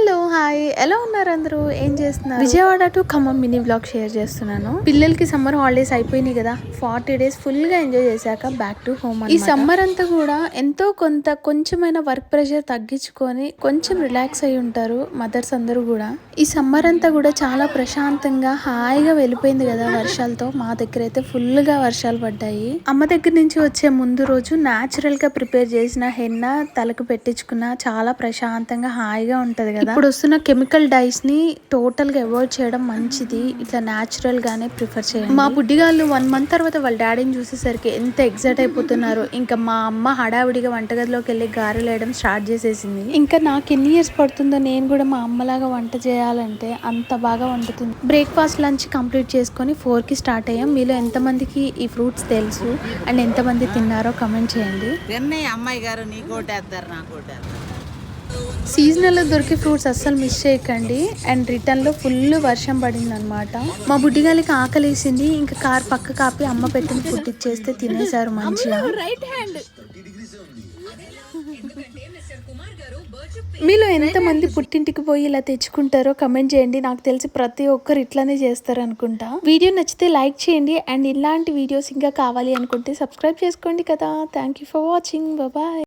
Hello! Hi. ఎలా ఉన్నారు అందరూ? ఏం చేస్తున్నారు? Vijayawada to Khammam mini blog share చేస్తున్నాను. పిల్లలకి సమ్మర్ హాలిడేస్ అయిపోయినాయి కదా ఫార్టీ డేస్ ఫుల్గా ఎంజాయ్ చేశాక బ్యాక్ టు హోమ్ ఈ సమ్మర్ అంతా కూడా ఎంతో కొంత కొంచెమైన వర్క్ ప్రెషర్ తగ్గించుకొని కొంచెం రిలాక్స్ అయి ఉంటారు మదర్స్ అందరూ కూడా. ఈ సమ్మర్ అంతా కూడా చాలా ప్రశాంతంగా హాయిగా వెళ్ళిపోయింది కదా వర్షాలతో. మా దగ్గర అయితే ఫుల్గా వర్షాలు పడ్డాయి. అమ్మ దగ్గర నుంచి వచ్చే ముందు రోజు న్యాచురల్గా ప్రిపేర్ చేసిన హెన్న తలకు పెట్టించుకున్న చాలా ప్రశాంతంగా హాయిగా ఉంటది కదా. ఇప్పుడు వస్తున్న కెమికల్ డైస్ని టోటల్గా అవాయిడ్ చేయడం మంచిది. ఇట్లా న్యాచురల్ గానే ప్రిఫర్ చేయండి. మా బుడ్డిగాళ్ళు వన్ మంత్ తర్వాత వాళ్ళ డాడీని చూసేసరికి ఎంత ఎగ్జైట్ అయిపోతున్నారు. ఇంకా మా అమ్మ హడావిడిగా వంటగదిలోకి వెళ్ళి గారెలు వేయడం స్టార్ట్ చేసేసింది. ఇంకా నాకు ఎన్ని ఇయర్స్ పడుతుందో నేను కూడా మా అమ్మలాగా వంట చేయాలంటే అంత బాగా వండుతుంది. బ్రేక్ఫాస్ట్ లంచ్ కంప్లీట్ చేసుకొని ఫోర్కి స్టార్ట్ అయ్యాం. మీలో ఎంతమందికి ఈ ఫ్రూట్స్ తెలుసు? అండ్ ఎంతమంది తిన్నారో కమెంట్ చేయండి. అమ్మాయి గారు నీ కోటేస్తారు నా కోటేస్తారు సీజనల్లో దొరికే ఫ్రూట్స్ అస్సలు మిస్ చేయకండి. అండ్ రిటర్న్లో ఫుల్ వర్షం పడింది అనమాట మా బుడ్డిగాలికి ఆకలేసింది. ఇంకా కార్ పక్క కాపి అమ్మ పెట్టిన ఫుడ్ ఇచ్చేస్తే తినేశారు మంచిగా. మీలో ఎంతమంది పుట్టింటికి పోయి ఇలా తెచ్చుకుంటారో కమెంట్ చేయండి. నాకు తెలిసి ప్రతి ఒక్కరు ఇట్లానే చేస్తారు అనుకుంటా వీడియో నచ్చితే లైక్ చేయండి. అండ్ ఇలాంటి వీడియోస్ ఇంకా కావాలి అనుకుంటే సబ్స్క్రైబ్ చేసుకోండి కదా. Thank you for watching bye